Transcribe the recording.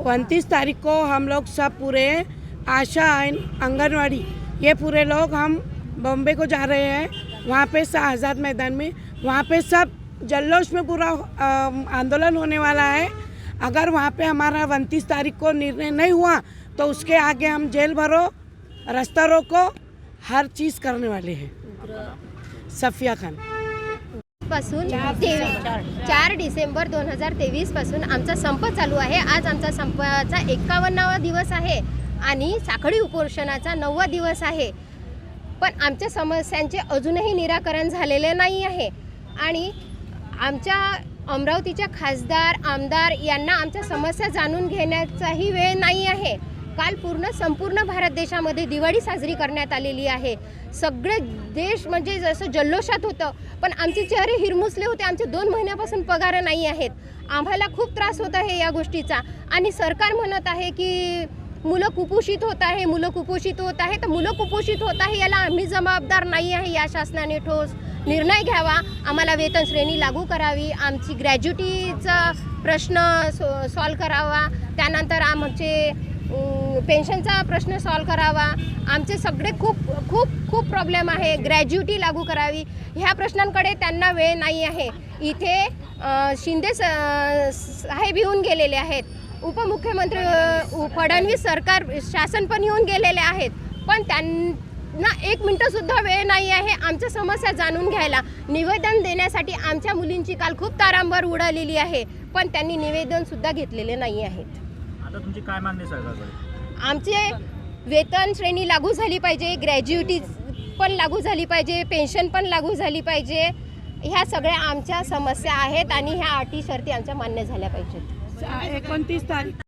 उनतीस तारीख को हम लोग सब पूरे आशा आंगनवाड़ी ये पूरे लोग हम बॉम्बे को जा रहे हैं वहाँ पे आज़ाद मैदान में वहाँ पे सब जल्लोश में पूरा आंदोलन होने वाला है। अगर वहाँ पे हमारा उनतीस तारीख को निर्णय नहीं हुआ तो उसके आगे हम जेल भरो रास्ता रोको हर चीज़ करने वाले हैं। सफिया खान। पासून तेवीस चार डिसेंबर दोन हजार तेवीसपासून आमचा संप चालू आहे. आज आमचा संपाचा एकावन्नावा दिवस आहे आणि साखळी उपोषणाचा नववा दिवस आहे. पण आमच्या समस्यांचे अजूनही निराकरण झालेले नाही आहे. आणि आमच्या अमरावतीच्या खासदार आमदार यांना आमच्या समस्या जाणून घेण्याचाही वेळ नाही आहे. काल पूर्ण संपूर्ण भारत देशामध्ये दिवाळी साजरी करण्यात आलेली आहे. सगळे देश म्हणजे जसं जल्लोषात होतं पण आमचे चेहरे हिरमुसले होते. आमचे दोन महिन्यापासून पगार नाही आहेत. आम्हाला खूप त्रास होत आहे या गोष्टीचा. आणि सरकार म्हणत आहे की मुलं कुपोषित होत आहे मुलं कुपोषित होत आहे. तर मुलं कुपोषित होत आहे याला आम्ही जबाबदार नाही आहे. या शासनाने ठोस निर्णय घ्यावा. आम्हाला वेतन श्रेणी लागू करावी. आमची ग्रॅज्युटीचा प्रश्न सो सॉल्व करावा. त्यानंतर आमचे पेन्शनचा प्रश्न सॉल्व करावा. आमचे सगळे खूप खूप खूप प्रॉब्लेम आहे. ग्रॅज्युटी लागू करावी. ह्या प्रश्नांकडे त्यांना वेळ नाही आहे. इथे शिंदे स- साहेब येऊन गेलेले आहेत. उपमुख्यमंत्री फडणवीस सरकार शासन पण येऊन गेलेले आहेत. पण त्यांना एक मिनटंसुद्धा वेळ नाही आहे आमच्या समस्या जाणून घ्यायला. निवेदन देण्यासाठी आमच्या मुलींची काल खूप तारांवर उडालेली आहे. पण त्यांनी निवेदनसुद्धा घेतलेले नाही आहेत. आता तुमची काय मागणी आहे सरकारकडे? आमचे वेतन श्रेणी लागू झाली पाहिजे ग्रॅज्युटी पण लागू झाली पाहिजे पेन्शन पण लागू झाली पाहिजे. ह्या सगळ्या आमच्या समस्या आहेत आणि ह्या अटी शर्ती आमच्या मान्य झाल्या पाहिजेत. एकोणतीस तारीख